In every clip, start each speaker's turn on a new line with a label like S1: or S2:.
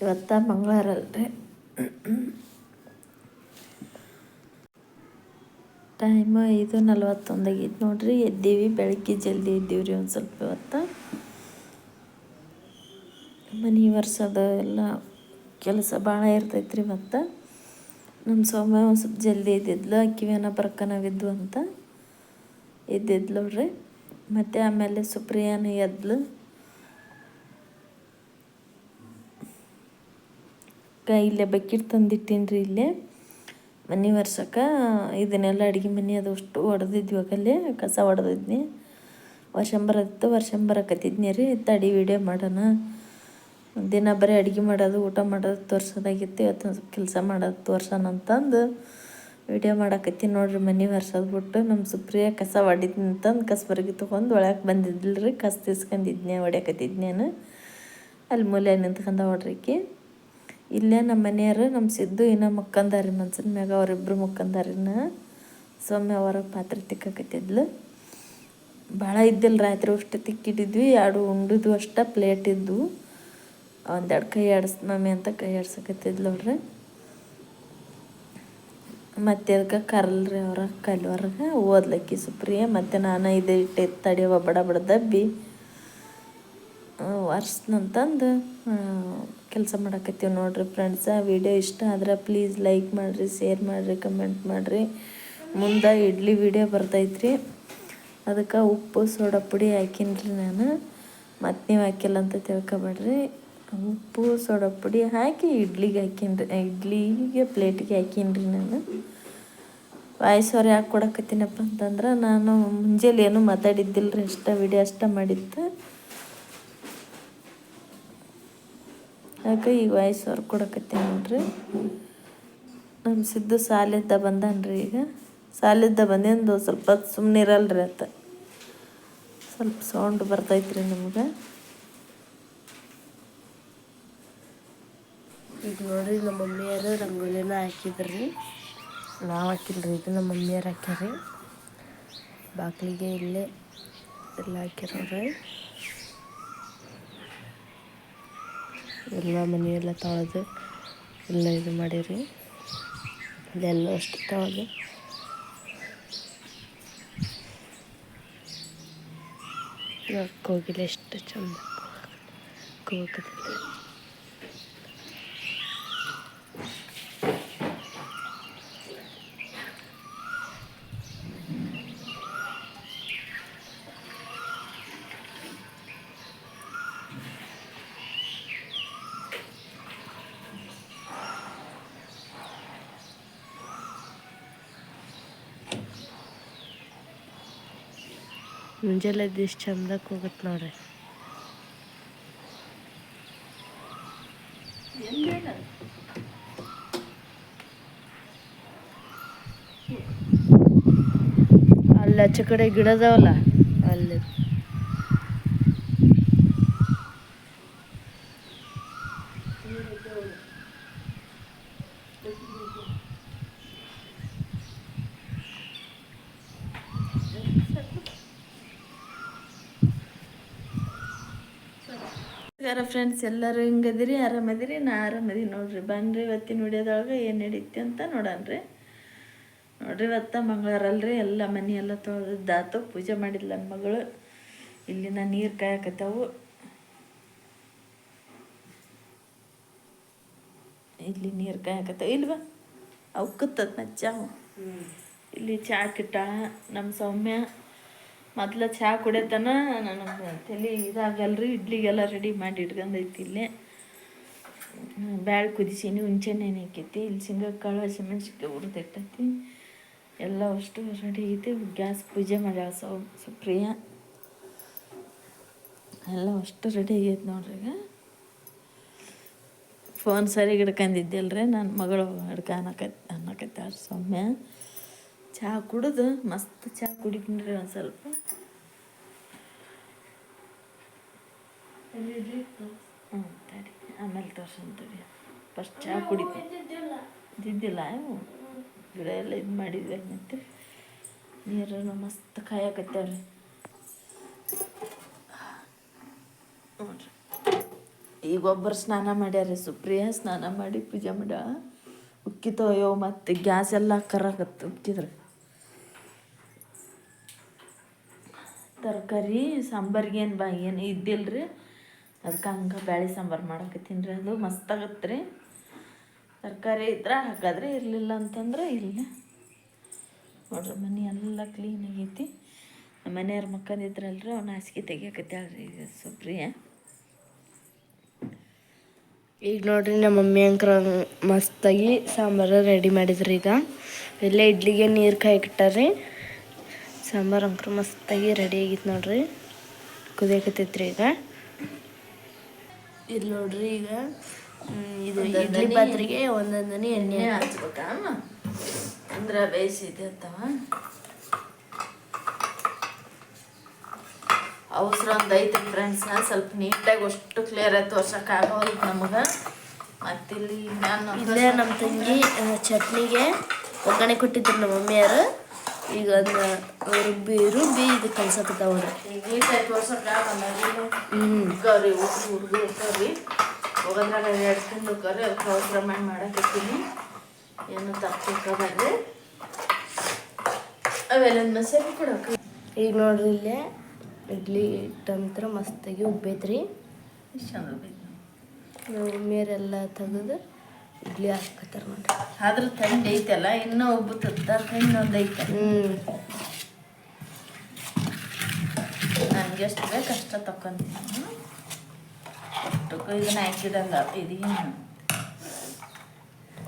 S1: ಇವತ್ತ ಮಂಗಳವಾರ ಅಲ್ರಿ. ಟೈಮ್ ಐದು ನಲ್ವತ್ತೊಂದಾಗಿತ್ತು ನೋಡ್ರಿ. ಎದ್ದೀವಿ, ಬೆಳಗ್ಗೆ ಜಲ್ದಿ ಎದ್ದೀವಿ ರೀ ಒಂದು ಸ್ವಲ್ಪ ಇವತ್ತು. ಮನೆ ವರ್ಷದ ಎಲ್ಲ ಕೆಲಸ ಭಾಳ ಇರ್ತೈತೆ ರೀ ಮತ್ತು ನಮ್ಮ ಸೋಮ ಒಂದು ಸ್ವಲ್ಪ ಜಲ್ದಿ ಎದ್ದಿದ್ಲು ಅಕ್ಕಿವೇನ ಬರ್ಕನವಿದ್ವು ಅಂತ. ಇದ್ದಿದ್ಲು ನೋಡ್ರಿ. ಮತ್ತು ಆಮೇಲೆ ಸುಪ್ರಿಯಾನ ಎದ್ಲು. ಇಲ್ಲೇ ಬಕೆಟ್ ತಂದಿಟ್ಟೀನಿ ರೀ ಇಲ್ಲೇ. ಮನೆ ವರ್ಷಕ್ಕೆ ಇದನ್ನೆಲ್ಲ ಅಡುಗೆ ಮನೆ ಅದು ಅಷ್ಟು ಹೊಡೆದಿದ್ವಿ ಅಲ್ಲೇ ಕಸ ಹೊಡೆದಿದ್ನಿ ವರ್ಷಂಬರತ್ತು ವರ್ಷಂಬರಕತ್ತಿದ್ನಿ ರೀ. ತಡಿ ವಿಡಿಯೋ ಮಾಡೋಣ. ದಿನ ಬರೀ ಅಡುಗೆ ಮಾಡೋದು, ಊಟ ಮಾಡೋದು ತೋರ್ಸೋದಾಗಿತ್ತು. ಇವತ್ತು ಸ್ವಲ್ಪ ಕೆಲಸ ಮಾಡೋದು ತೋರ್ಸೋಣ ಅಂತಂದು ವಿಡಿಯೋ ಮಾಡಕತ್ತಿ ನೋಡ್ರಿ ಮನೆ ವರ್ಷದ ಬಿಟ್ಟು. ನಮ್ಮ ಸುಪ್ರಿಯ ಕಸ ಹೊಡಿದ್ನಿ ಅಂತಂದು ಬರಗಿ ತೊಗೊಂಡು ಒಳಗೆ ಬಂದಿದ್ದಿಲ್ಲ ರೀ. ಕಸ ತಿಸ್ಕೊಂಡಿದ್ನಿ ಹೊಡ್ಯಾಕತ್ತಿದ್ನೇನು ಅಲ್ಲಿ ಮೂಲೆ ನಿಂತ್ಕೊಂಡ ಹೊಡ್ರಿಕಿ ಇಲ್ಲೇ ನಮ್ಮ ಮನೆಯವರು ನಮ್ಮ ಸಿದ್ದು ಇನ್ನೂ ಮಕ್ಕಂದಾರಿ ಮನ್ಸಿನ ಮ್ಯಾಗ ಅವರಿಬ್ಬರು ಮುಕ್ಕಂದಾರಿನ ಸೌಮ್ಯ ಅವರ ಪಾತ್ರೆ ತಿಕ್ಕಾಕತ್ತಿದ್ಲು. ಭಾಳ ಇದ್ದಿಲ್ಲ ರಾತ್ರಿ ಅಷ್ಟು ತಿಕ್ಕಿಟ್ಟಿದ್ವಿ ಎರಡು ಉಂಡಿದ್ವು ಅಷ್ಟ ಪ್ಲೇಟ್ ಇದ್ದವು ಒಂದೆರಡು ಕೈ ಆಡಿಸ್, ಮಮ್ಮಿ ಅಂತ ಕೈ ಆಡ್ಸಕತ್ತಿದ್ಲು ನೋಡ್ರಿ ಮತ್ತೆ ಅದಕ್ಕೆ ಕರಲ್ರಿ ಅವ್ರ, ಕಲ್ವರ್ಗೆ, ಓದ್ಲಕ್ಕಿ ಸುಪ್ರಿಯ, ಮತ್ತು ನಾನು ಇದೇ ಇಟ್ಟೆ ತಡಿ ಬಡ ದಬ್ಬಿ. ಒರ್ಸ್ನಂತಂದು ಕೆಲಸ ಮಾಡಕತ್ತೀವಿ ನೋಡ್ರಿ ಫ್ರೆಂಡ್ಸ ವಿಡಿಯೋ ಇಷ್ಟ ಆದ್ರೆ ಪ್ಲೀಸ್ ಲೈಕ್ ಮಾಡಿರಿ ಶೇರ್ ಮಾಡಿರಿ ಕಮೆಂಟ್ ಮಾಡಿರಿ. ಮುಂದೆ ಇಡ್ಲಿ ವಿಡಿಯೋ ಬರ್ತೈತ್ರಿ. ಅದಕ್ಕೆ ಉಪ್ಪು, ಸೋಡಾ ಪುಡಿ ಹಾಕಿನ್ರಿ ನಾನು. ಮತ್ತು ನೀವು ಹಾಕಿಲ್ಲ ಅಂತ ತಿಳ್ಕೊಬೇಡ್ರಿ. ಉಪ್ಪು, ಸೋಡಾ ಪುಡಿ ಹಾಕಿ ಇಡ್ಲಿಗೆ ಹಾಕಿನ್ರಿ ಇಡ್ಲಿಗೆ ಪ್ಲೇಟಿಗೆ ಹಾಕಿನ್ರಿ ನಾನು. ವಾಯ್ಸ್ ಅವ್ರು ಯಾಕೆ ಕೊಡಕತ್ತೀನಪ್ಪ ಅಂತಂದ್ರೆ ನಾನು ಮುಂಜಾನೆ ಏನೂ ಮಾತಾಡಿದ್ದಿಲ್ಲ ರೀ ಅಷ್ಟ ವಿಡಿಯೋ ಅಷ್ಟ ಮಾಡಿದ್ದು. ಯಾಕೆ ಈಗ ವಾಯ್ಸ್ ಅವ್ರು ಕೊಡಕತ್ತೀನಿ ನೋಡ್ರಿ. ನಮ್ಮ ಸಿದ್ದು ಸಾಲಿದ್ದ ಬಂದನ್ರಿ ಈಗ. ಸಾಲಿದ್ದ ಬಂದೇಂದು ಸ್ವಲ್ಪ ಸುಮ್ಮನೆ ಇರಲ್ರಿ ಅತ್ತ. ಸ್ವಲ್ಪ ಸೌಂಡ್ ಬರ್ತೈತ್ರಿ ನಿಮ್ಗೆ.
S2: ಈಗ ನೋಡ್ರಿ ನಮ್ಮ ಮಮ್ಮಿಯರು ರಂಗೋಲಿನ ಹಾಕಿದ್ರಿ. ನಾವು ಹಾಕಿಲ್ರಿ ಇದು ನಮ್ಮ ಮಮ್ಮಿಯರು ಹಾಕ್ಯಾರಿ. ಬಾಗಿಲಿಗೆ ಇಲ್ಲೇ ಎಲ್ಲ ಹಾಕ್ಯಾರ ಎಲ್ಲ ಮನೆಯೆಲ್ಲ ತೊಳೆದು ಎಲ್ಲ ಇದು ಮಾಡಿರಿ. ಅದೆಲ್ಲ ಅಷ್ಟು ತೊಳೆದು. ಕೋಗಿಲೆ ಎಷ್ಟು ಚಂದ ಕೂಗಕತ್ತೈತಿ ಮುಂಜಾನೆ ಎಷ್ಟು ಚಂದ ಕೂಗತ್ತೆ ನೋಡ್ರಿ ಅಲ್ಲಿ ಆಚೆ ಕಡೆ ಗಿಡ ಅದಾವಲ್ಲ ಅಲ್ಲಿ
S1: ನಮಸ್ಕಾರ ಫ್ರೆಂಡ್ಸ್ ಎಲ್ಲರೂ ಹಿಂಗದಿರಿ ಆರಾಮದಿರಿ? ನಾ ಆರಾಮದಿ ನೋಡ್ರಿ. ಬನ್ರಿ ಇವತ್ತಿನ ವಿಡಿಯೋದೊಳಗೆ ಏನು ನಡೀತಿ ಅಂತ ನೋಡನ್ರಿ. ನೋಡ್ರಿ ಇವತ್ತ ಮಂಗಳವಾರ ಅಲ್ರಿ. ಎಲ್ಲ ಮನೆ ಎಲ್ಲ ತೊಳೆದಾತು. ಪೂಜೆ ಮಾಡಿದ್ಲ ನನ್ನ ಮಗಳು. ಇಲ್ಲಿನ ನೀರು ಕಾಯಕತ್ತಾವು. ಇಲ್ಲಿ ನೀರು ಕಾಯಕತ್ತಾವ. ಇಲ್ವಾ? ಅವಕ್ಕತ್ತದ ಮಜ್ಜಾವು. ಇಲ್ಲಿ ಚಾಕಿಟ್ಟ ನಮ್ಮ ಸೌಮ್ಯ. ಮೊದ್ಲು ಚಹಾ ಕುಡಿಯತನ ನನಗೆ ತಲೆ ಇದಾಗಲ್ರಿ, ಇಡ್ಲಿಗೆಲ್ಲ ರೆಡಿ ಮಾಡಿ ಇಟ್ಕೊಂಡೈತಿ ಇಲ್ಲೇ. ಬ್ಯಾಳೆ ಕುದಿಸೀನಿ ಹುಂಚೆಣ್ಣೆ ಹಾಕೈತಿ, ಇಲ್ಲಿ ಶೇಂಗಾಕಾಳು, ಹಸಿಮೆಣ್ಸಿನ್ಕಾಯಿ ಹುರಿದಿಟ್ಟೈತಿ. ಎಲ್ಲ ಅಷ್ಟು ರೆಡಿ ಐತಿ. ಗ್ಯಾಸ್ ಪೂಜೆ ಮಾಡ್ಯಾವ ಸೌ ಸುಪ್ರಿಯ ಎಲ್ಲ ಅಷ್ಟು ರೆಡಿ ಆಗೈತೆ ನೋಡ್ರಿ ಈಗ. ಫೋನ್ ಸರಿಗೆ ಹಿಡ್ಕೊಂಡಿದ್ದೆಲ್ರಿ ನನ್ನ ಮಗಳು ಹಿಡ್ಕ ಅನ್ನಕತ್ ಅನ್ನಕತ್ತಾಳ ಸೌಮ್ಯ. ಚಹಾ ಕುಡಿದು ಮಸ್ತ್ ಚಹಾ ಕುಡಿತೀನಿ ಒಂದು ಸ್ವಲ್ಪ. ಆಮೇಲೆ ತೋರ್ಸಂತೀವಿ ಫಸ್ಟ್ ಚಹಾ ಕುಡಿತೀನಿ ಗಿಡ ಎಲ್ಲ ಇದು ಮಾಡಿದ್ವಿ ಮತ್ತೆ ನೀರನ್ನು ಮಸ್ತ್ ಕಾಯಕತ್ತವ್ರಿ. ನೋಡ್ರಿ. ಈಗ ಒಬ್ಬರು ಸ್ನಾನ ಮಾಡ್ಯಾರ ಸುಪ್ರಿಯ ಸ್ನಾನ ಮಾಡಿ ಪೂಜೆ ಮಾಡ. ಉಕ್ಕಿತೋ ಅಯ್ಯೋ ಮತ್ತು ಗ್ಯಾಸ್ ಎಲ್ಲ ಕರಾಕತ್ತು ಉಕ್ಕಿದ್ರೆ. ತರಕಾರಿ, ಸಾಂಬಾರಿಗೆ ಏನು ಬಾ, ಏನು ಇದ್ದಿಲ್ಲ ರೀ ಅದಕ್ಕೆ ಹಂಗೆ ಬ್ಯಾಳೆ ಸಾಂಬಾರು ಮಾಡಕತ್ತೀನಿ ರೀ. ಅದು ಮಸ್ತ್ ಆಗತ್ತೆ ರೀ ತರಕಾರಿ ಇದ್ರೆ ಹಾಗಾದ್ರೆ ಇರಲಿಲ್ಲ ಅಂತಂದ್ರೆ ಇಲ್ಲ. ನೋಡ್ರಿ ಮನೆ ಎಲ್ಲ ಕ್ಲೀನ್ ಆಗೈತಿ. ನಮ್ಮ ಮನೆಯವ್ರ ಮಕ್ಕಂದಿದ್ರಲ್ರಿ ಅವ್ನ ಹಾಸಿಗೆ ತೆಗಿಯಕತ್ತಾಳ್ರಿ ಈಗ ಸುಪ್ರಿಯ
S2: ಈಗ ನೋಡ್ರಿ ನಮ್ಮ ಮಮ್ಮಿ ಅಂಕ್ರ ಮಸ್ತಾಗಿ ಸಾಂಬಾರು ರೆಡಿ ಮಾಡಿದ್ರಿ ಈಗ. ಇಲ್ಲೇ ಇಡ್ಲಿಗೆ ನೀರು ಕಾಯಿಕಿಟ್ಟಾರಿ ಸಾಂಬಾರು ಅಂಕ್ರ ಮಸ್ತಾಗಿ ರೆಡಿ ಆಗಿತ್ತು ನೋಡ್ರಿ. ಕುದಿಯಕತ್ತೈತ್ರಿ ಈಗ. ಇಲ್ಲಿ ನೋಡ್ರಿ ಈಗ ಇದು ಇಡ್ಲಿ ಪಾತ್ರೆಗೆ ಒಂದೊಂದನಿ ಎಣ್ಣೆ
S1: ಹಚ್ಬೇಕಾ ಅಂದ್ರೆ ಬೇಯಿಸಿದೆ ಅಂತವ. ಅವಸರ ಒಂದು ಐತೆ ಫ್ರೆಂಡ್ಸ್ ಸ್ವಲ್ಪ ನೀಟಾಗಿ ಅಷ್ಟು ಕ್ಲಿಯರ್ ಆಗಿ ಆಗೋದು ನಮಗೆ. ಮತ್ತಿಲ್ಲಿ ನಾನು
S2: ಇಲ್ಲೇ ನಮ್ಮ ತಂಗಿ ಚಟ್ನಿಗೆ ಒಗ್ಗರಣೆ ಕೊಟ್ಟಿದ್ರು ನಮ್ಮ ಮಮ್ಮಿಯರು ಈಗ ಅದನ್ನ ರುಬ್ಬಿ ರುಬ್ಬಿ ಇದು ಕಲ್ಸಕತ್ತಾವ
S1: ಈಗ ನೀಟಾಗಿ ತೋರ್ಸೋಕ್ಕಾಗಲ್ಲ
S2: ಹ್ಞೂ
S1: ಗೌರಿ ಹುಡುಗ ಹುಡುಗ ಇರ್ತಾವ್ರಿ ಹೋಗೋದ್ರಾಗ ತಿಂದು ಕರಿ ಅದಕ್ಕೆ ಅವಸರ ಮಾಡಿ ಮಾಡಕತ್ತೀನಿ ಏನು ತಪ್ಪಿಕ್ಕಬಾರ್ದು ಅವೆಲ್ಲ ಮಸಾಲೆ ಕೊಡಕ್ಕೆ
S2: ಈಗ ನೋಡ್ರಿ ಇಲ್ಲೇ ಇಡ್ಲಿ ಹಿಟ್ಟಂತ್ರ ಮಸ್ತಾಗಿ ಉಬ್ಬೈತ್ರಿ.
S1: ಚಂದ
S2: ಉಬ್ಬೈತಿ ಮಮ್ಮಿಯರೆಲ್ಲ ತೆಗೆದು ಇಡ್ಲಿ ಹಾಕತ್ತಾರ ನೋಡ್ರಿ
S1: ಆದ್ರೆ ತಂಡ ಐತಲ್ಲ ಇನ್ನೂ ಉಬ್ಬುತ್ತದ ಇನ್ನೊಂದು ಐತೆ.
S2: ಹ್ಞೂ
S1: ನನಗೆ ಎಷ್ಟು ಬೇಕು ಅಷ್ಟ ತಕೊಂತೀನಿ. ಅಷ್ಟಕ್ಕೂ ಇದನ್ನ ಹಾಕಿದಂಗ ಇದೀಗ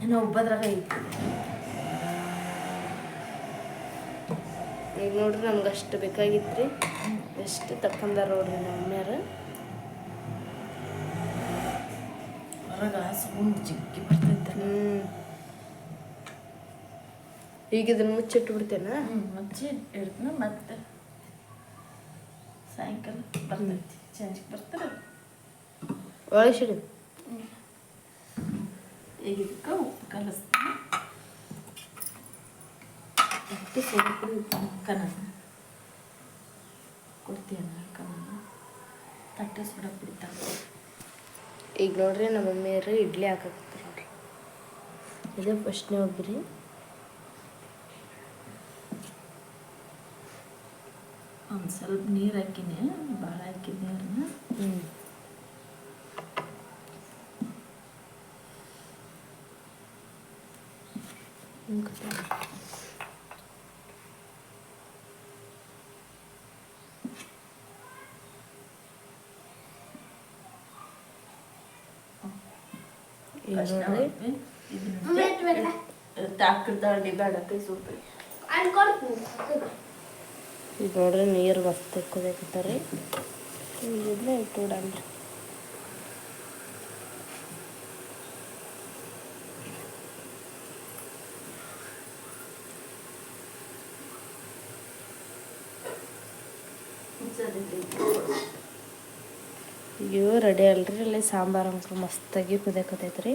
S1: ಇನ್ನು ಒಬ್ಬದ್ರಾಗ ಐತಿ.
S2: ಈಗ ನೋಡ್ರಿ ನಮ್ಗೆ ಅಷ್ಟು ಬೇಕಾಗಿತ್ತು ರೀ ಎಷ್ಟು ತಕೊಂಡಾರ ನೋಡ್ರಿ ನಮ್ಮ ಮಮ್ಮಿಯರು
S1: ಹೊರಗೆ ಸೌಂಡ್ ಜಿಗ್ಗಿ ಬರ್ತೈತೆ.
S2: ಹ್ಞೂ ಈಗ ಇದನ್ನ ಮುಚ್ಚಿಟ್ಟು ಬಿಡ್ತೇನಾ
S1: ಮುಚ್ಚಿ ಇಡ್ತೇನೆ ಮತ್ತೆ. ಸಾಯಂಕಾಲ ಬರ್ತೈತಿ ಸಂಜೆಗೆ ಬರ್ತಾರೆ.
S2: ಒಳಗೆ ಸಿಡಿ
S1: ಈಗ ಇದಕ್ಕೆ ಉಪ್ಪು ಕಲಿಸ್ತೀನಿ. ಉಪ್ಪು ಸ್ವಲ್ಪ ಕೊಡ್ತೀಯನ ಅಕ್ಕನ ತಟ್ಟೆ ಸುಡಕ್ಕೆ ಬಿಡ್ತಾರೆ
S2: ಈಗ ನೋಡ್ರಿ ನಮ್ಮ ಮಮ್ಮಿಯವ್ರು ಇಡ್ಲಿ ಹಾಕಕತ್ತಾರ ನೋಡ್ರಿ. ಇದು ಫಸ್ಟ್ನೇ ಒಬ್ಬರಿ
S1: ಒಂದು ಸ್ವಲ್ಪ ನೀರು ಹಾಕಿನಿ ಭಾಳ ಹಾಕಿದ ನೀರನ್ನ
S2: ಹ್ಞೂ ಈಗ ಈಗ ನೋಡ್ರಿ ನೀರು ಮಸ್ತ್ ಕುದಿಯಕತ್ತಾರಿ. ಇದನ್ನ ಇಟ್ಟು ಬಿಡನ್ರಿ ಇವು ರೆಡಿ ಅಲ್ರಿ. ಅಲ್ಲಿ ಸಾಂಬಾರು ಅಂಕರು ಮಸ್ತಾಗಿ ಕುದಕತೈತ್ರಿ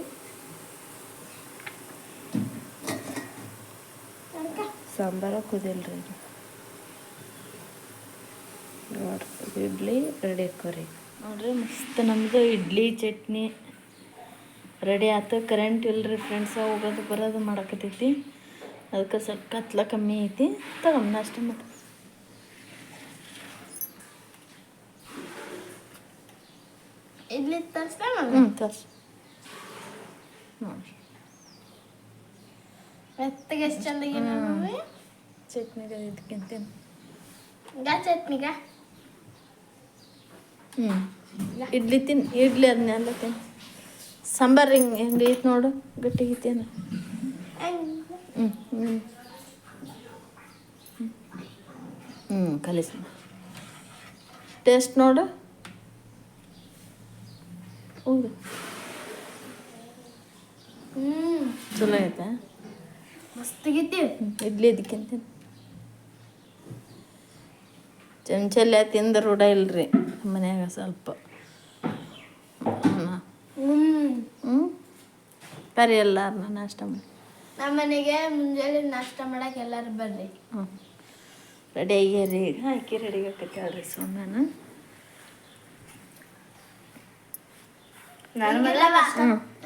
S2: ಸಾಂಬಾರು ಕುದಿಲ್ರಿ ನೋಡ್ರಿ, ಇಡ್ಲಿ ರೆಡಿ ಹಾಕೋರಿ
S1: ನೋಡ್ರಿ, ಮಸ್ತ್ ನಮ್ದು ಇಡ್ಲಿ, ಚಟ್ನಿ ರೆಡಿ ಆಯ್ತು ಕರೆಂಟ್ ಇಲ್ರಿ ಫ್ರೆಂಡ್ಸ ಹೋಗೋದು ಬರೋದು ಮಾಡಕತ್ತೈತಿ. ಅದಕ್ಕೆ ಸ್ವಲ್ಪ ಕತ್ಲ ಕಮ್ಮಿ ಐತಿ. ತಗೊಂಡ್ ಅಷ್ಟೇ ಮಾಡಿ
S2: ಇಡ್ಲಿ ತರಿಸ್ತಾ
S1: ಹ್ಞೂ ತರ್ಸಿ ನೋಡ್ರಿ
S2: ಮೆತ್ತಗೆ ಎಷ್ಟು ಚಂದಾಗಿ
S1: ಚಟ್ನಿಗೆ ಇದಕ್ಕಿಂತೇನು
S2: ಗಾ ಚಟ್ನಿಗ
S1: ಹ್ಞೂ ಇಡ್ಲಿ ತಿನ್ ಇಡ್ಲಿ ಅದನ್ನೆಲ್ಲ ತಿನ್ ಸಾಂಬಾರು ಹಿಂಗೆ ಹೆಂಗೈತೆ ನೋಡು ಗಟ್ಟಿಗೈತೇನು ಹ್ಞೂ ಹ್ಞೂ ಹ್ಞೂ ಕಲಿಸಿ ಟೇಸ್ಟ್ ನೋಡು.
S2: ಹ್ಞೂ
S1: ಚಲೋ ಐತೆ?
S2: ಮಸ್ತಾಗೈತಿ
S1: ಹ್ಮ್, ಇಡ್ಲಿ ಇದಕ್ಕಿಂತ ಚಮಚಲ್ಯ ತಿಂದ ರೂಢ ಇಲ್ರಿ ಮನ್ಯಾಗ ಸ್ವಲ್ಪ.
S2: ಹ್ಞೂ
S1: ಹ್ಞೂ ಬರೀ ಎಲ್ಲಾರನ್ನ ನಾಷ್ಟ ಮಾಡಿ.
S2: ನಮ್ಮ ಮನೆಗೆ ಮುಂಜಾನೆ ನಾಷ್ಟ ಮಾಡಕ್ಕೆ ಎಲ್ಲರೂ ಬರ್ರಿ.
S1: ಹ್ಞೂ ರೆಡಿ ಆಗ್ಯಾರಿ ಈಗ ಹಾಕಿ ರೆಡಿ ಆಕೈತಿ ಸೋಮ್ಯಾನ.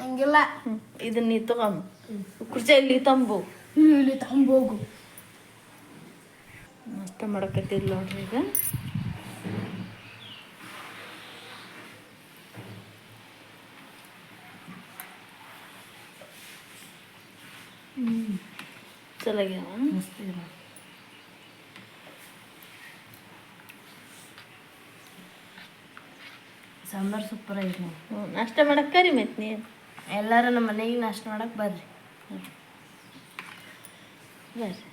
S2: ಹಂಗಿಲ್ಲ
S1: ಇದನ್ನ ನೀ ತಗೊಂಬ. ಕುರ್ಚಿ ಇಲ್ಲಿ ತಂಬು
S2: ಇಲ್ಲಿ ತಂಬೋಗು
S1: ನಾಷ್ಟ ಮಾಡಕತ್ತಿಲ್ಲ ನೋಡ್ರಿ ಈಗ. ಹ್ಮ್. ಚಲೋ
S2: ಸಾಂಬಾರ್ ಸೂಪರ್ ಆಗಿದೆ
S1: ಹ್ಞೂ ನಾಷ್ಟ ಮಾಡಕ್ಕೆ ಕರಿ ಮತ್ತೆ ನೀ
S2: ಎಲ್ಲರೂ ನಮ್ಮ ಮನೆಗೆ ನಾಷ್ಟ ಮಾಡಕ್ ಬರ್ರಿ.
S1: ಬರ್ರಿ.